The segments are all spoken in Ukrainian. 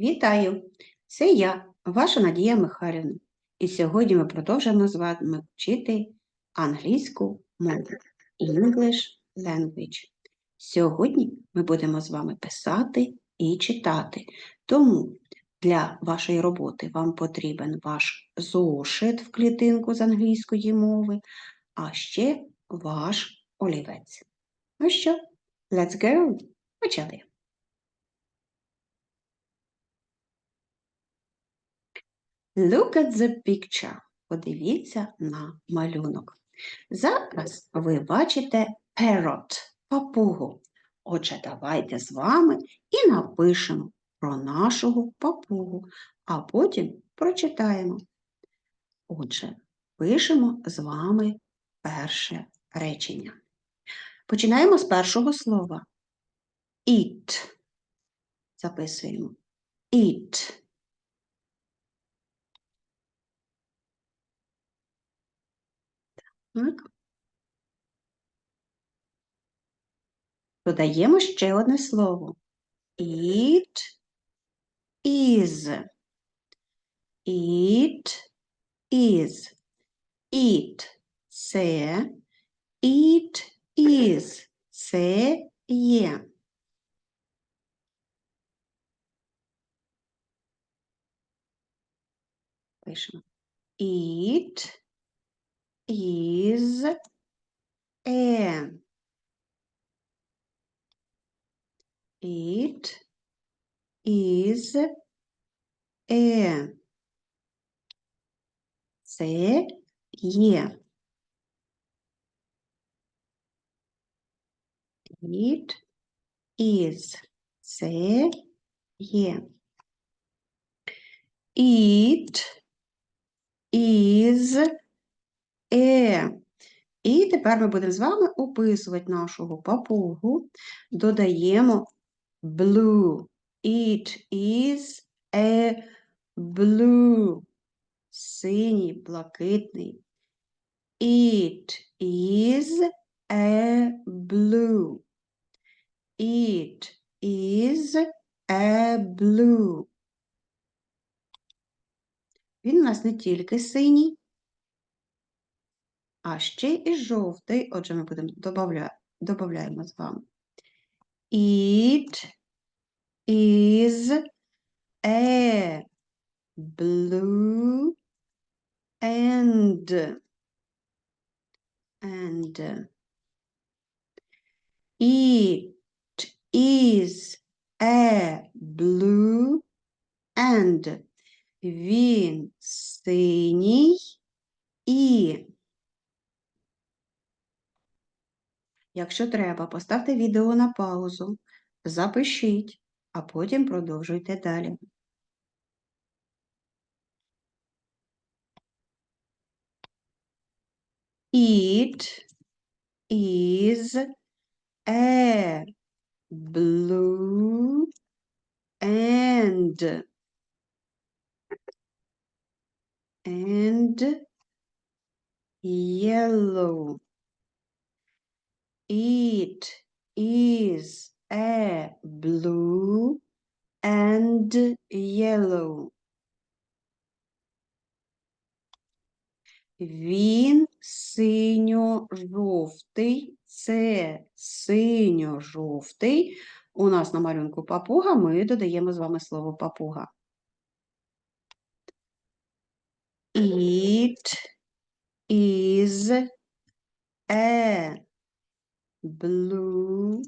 Вітаю! Це я, ваша Надія Михайлівна. І сьогодні ми продовжуємо з вами вчити англійську мову English language. Сьогодні ми будемо з вами писати і читати. Тому для вашої роботи вам потрібен ваш зошит в клітинку з англійської мови, а ще ваш олівець. Ну що, let's go! Почали! Look at the picture. Подивіться на малюнок. Зараз ви бачите parrot, папугу. Отже, давайте з вами і напишемо про нашого папугу, а потім прочитаємо. Отже, пишемо з вами перше речення. Починаємо з першого слова. Eat. Записуємо. Eat. Так. Додаємо ще одне слово. It is. It is. It – це. It is. Це є. Пишемо. It is a. It is a. Це є. It is. Це є. It is Е. І тепер ми будемо з вами описувати нашого папугу. Додаємо blue. It is a blue. Синій, блакитний. It is a blue. It is a blue. Він у нас не тільки синій, а ще і жовтий. Отже, ми будемо додавля... додаємо з вами. It is a blue and and it is a blue and він синій і Якщо треба, поставте відео на паузу, запишіть, а потім продовжуйте далі. It is a blue and and yellow. It is a blue and yellow. Він синьо-жовтий. Це синьо-жовтий. У нас на малюнку папуга, ми додаємо з вами слово папуга. It is a blue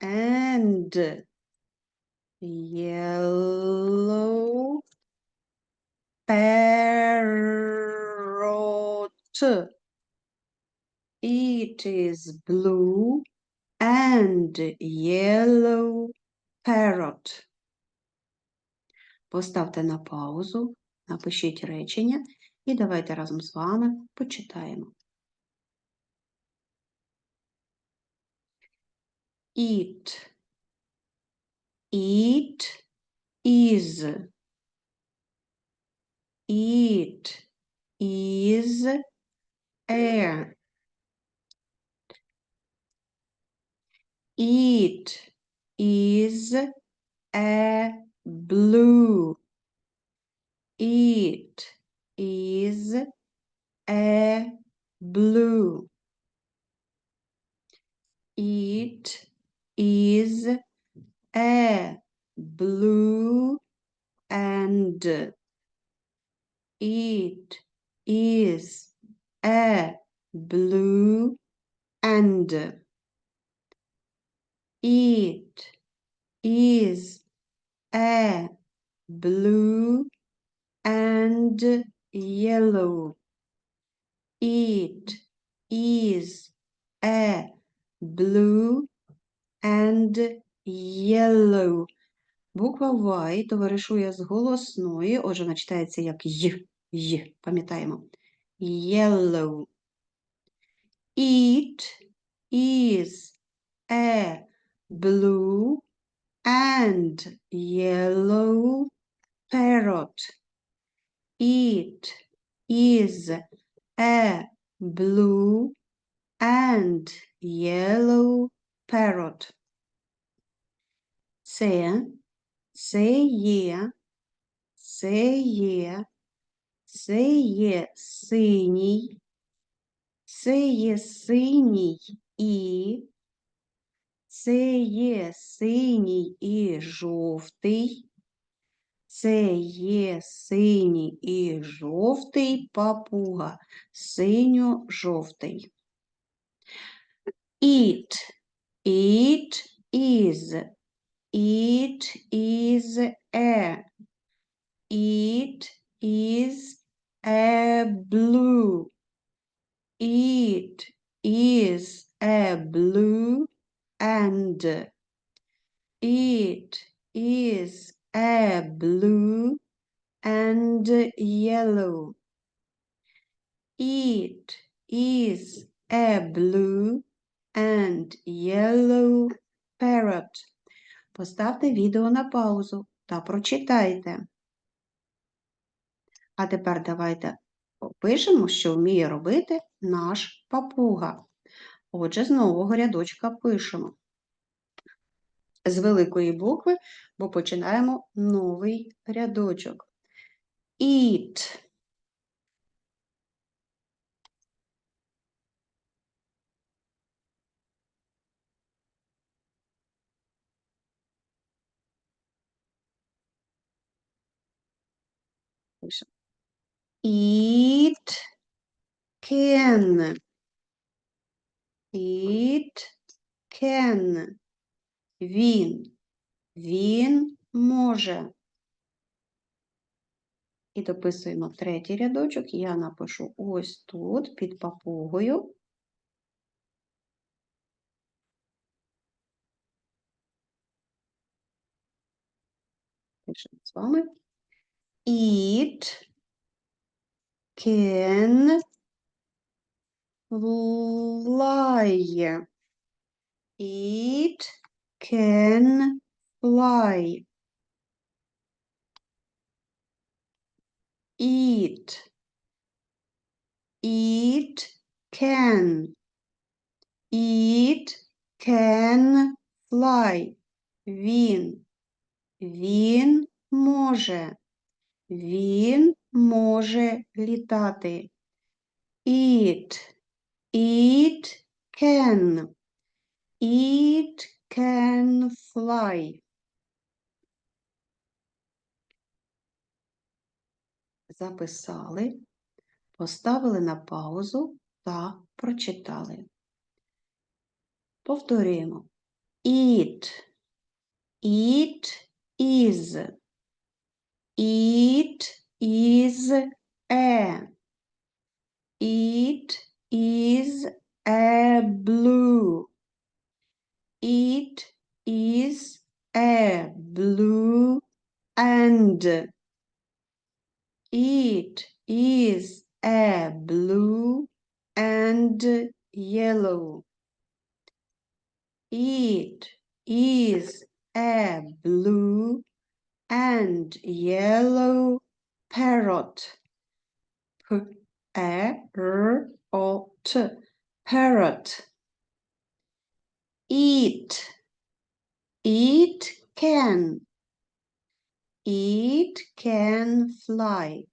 and yellow parrot. It is blue and yellow parrot. Поставте на паузу, напишіть речення і давайте разом з вами почитаємо. It. It is. It is air. It is a blue. It is a blue. It is a blue and it is a blue and it is a blue and yellow. It is a blue and yellow. Буква Y товаришує з голосною, отже, вона читається як Й. Й. Пам'ятаємо. Yellow. It is a blue and yellow parrot. It is a blue and yellow parrot. Це, це є, це є, це є синій, це є синій і, це є синій і жовтий, це є синій і жовтий папуга, синьо-жовтий. It, it is, it is a, it is a blue, it is a blue and it is a blue and yellow. It is a blue and yellow parrot. Поставте відео на паузу та прочитайте. А тепер давайте опишемо, що вміє робити наш папуга. Отже, з нового рядочка пишемо. З великої букви, бо починаємо новий рядочок. Eat. Eat can. It can. Він. Він може. І дописуємо третій рядочок. Я напишу ось тут, під папугою. Пишемо з вами. It can fly. It can fly. It. It can. It can fly. Він. Він може. Він може літати. It. It can. It can fly. Записали, поставили на паузу та прочитали. Повторюємо. It. It is. It is a. It is a blue. It is a blue and it is a blue and yellow. It is a blue and yellow parrot. P A R O T parrot. Eat. It can. It can fly.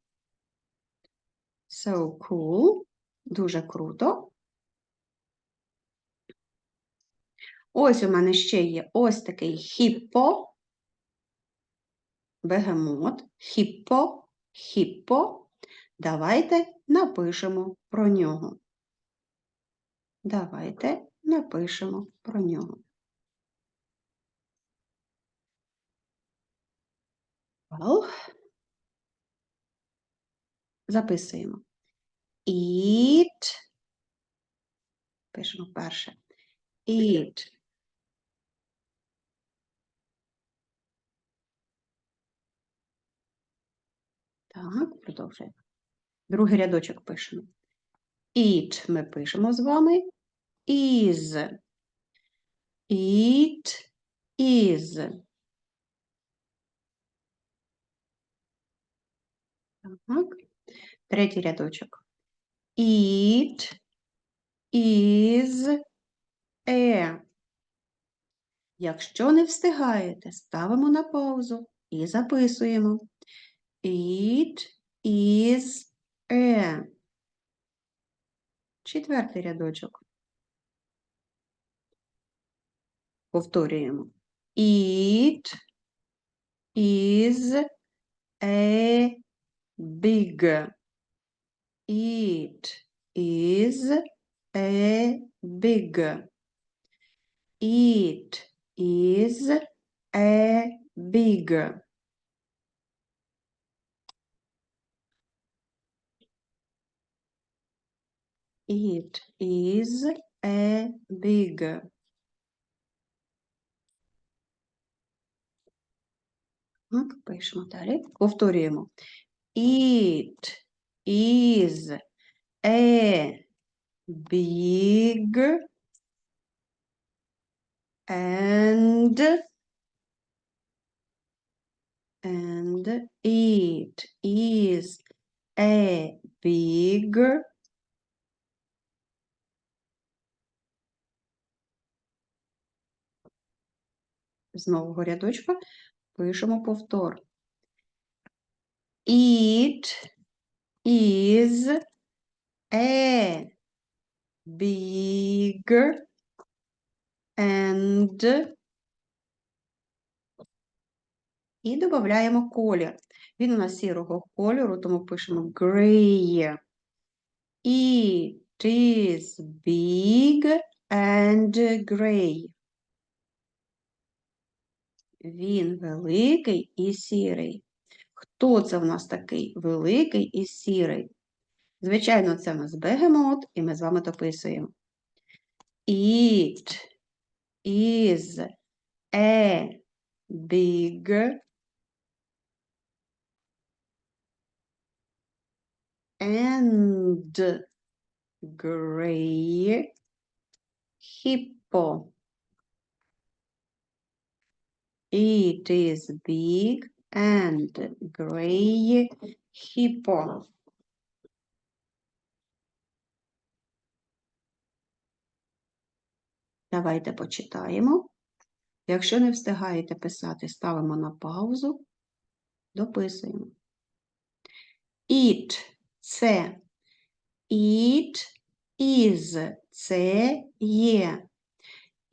So cool. Дуже круто. Ось у мене ще є ось такий хіппо. Бегемот. Хіппо. Хіппо. Давайте напишемо про нього. Давайте напишемо про нього. Записуємо. Eat. Пишемо перше. Eat. Так, продовжуємо. Другий рядочок пишемо. Eat ми пишемо з вами. Is. Eat is. Так. Третій рядочок. It is a. Якщо не встигаєте, ставимо на паузу і записуємо. It is a. Четвертий рядочок. Повторюємо. It is a big. It is a big. It is a big. It is a big. Так, пишемо далі. Повторюємо. It is a big and and it is a big з нового рядочка пишемо повтор. It is a big and і додаємо колір. Він у нас сірого кольору, тому пишемо gray. It is big and gray. Він великий і сірий. Хто це в нас такий великий і сірий? Звичайно, це в нас бегемот, і ми з вами дописуємо. It is a big and gray hippo. It is big and gray hippo. Давайте почитаємо. Якщо не встигаєте писати, ставимо на паузу, дописуємо. It – це. It is – це є.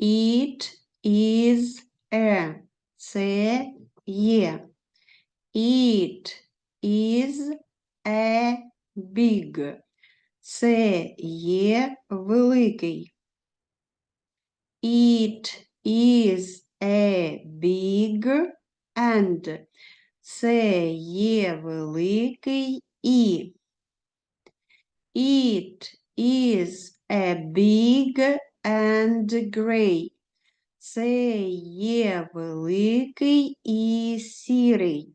It is a – це є. It is a big. Це є великий. It is a big and. Це є великий і. It is a big and gray. Це є великий і сірий.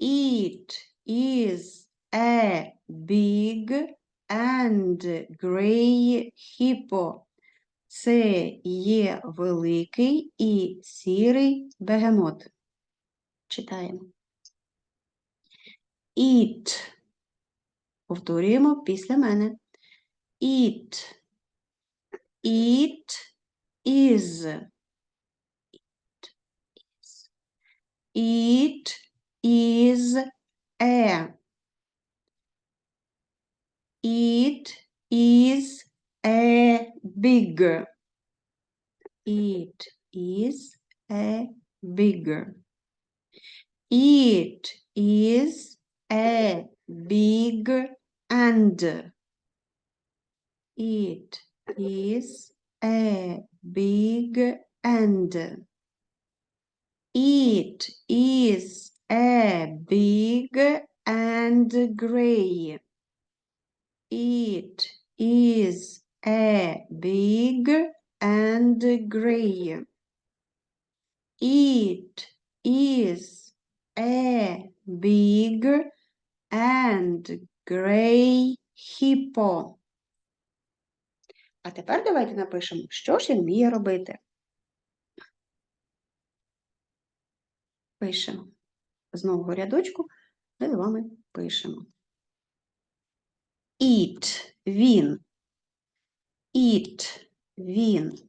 It is a big and gray hippo. Це є великий і сірий бегемот. Читаємо. It. Повторюємо після мене. It. It is. It is a. It is a big. It is a big. It is a big and. It is a big and. It is a big and gray. It is a big and gray. It is a big and gray hippo. А тепер давайте напишемо, що ж він вміє робити. Пишемо. З нового рядочку ми з вами пишемо. It – він. It – він.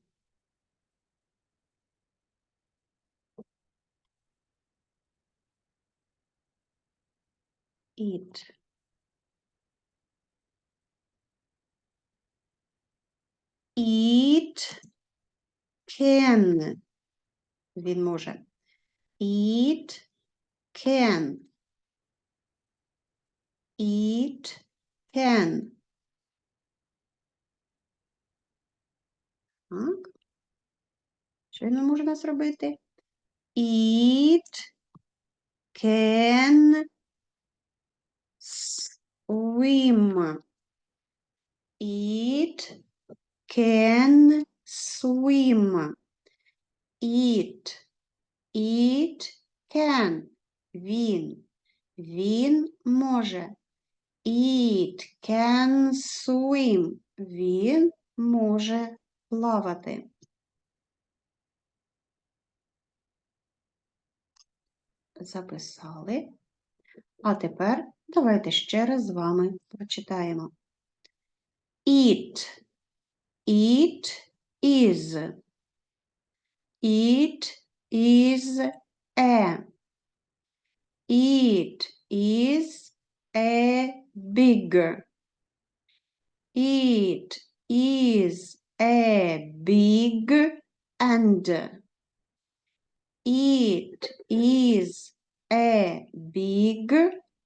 It. It can. Він може. It can. It can. Так. Що він може нас робити? It can swim. It can swim. It. It can. Він. Він може. It can swim. Він може плавати. Записали. А тепер давайте ще раз з вами прочитаємо. It. It is. It is a. It is a big. It is a big and. It is a big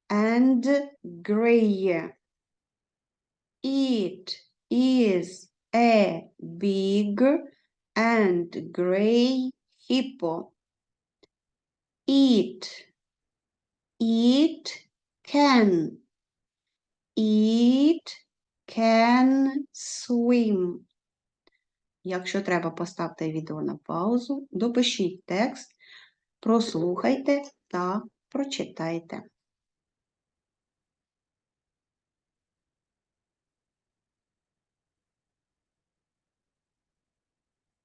and gray. It a big and gray hippo. It. It can. It can swim. Якщо треба, поставте відео на паузу, допишіть текст, прослухайте та прочитайте.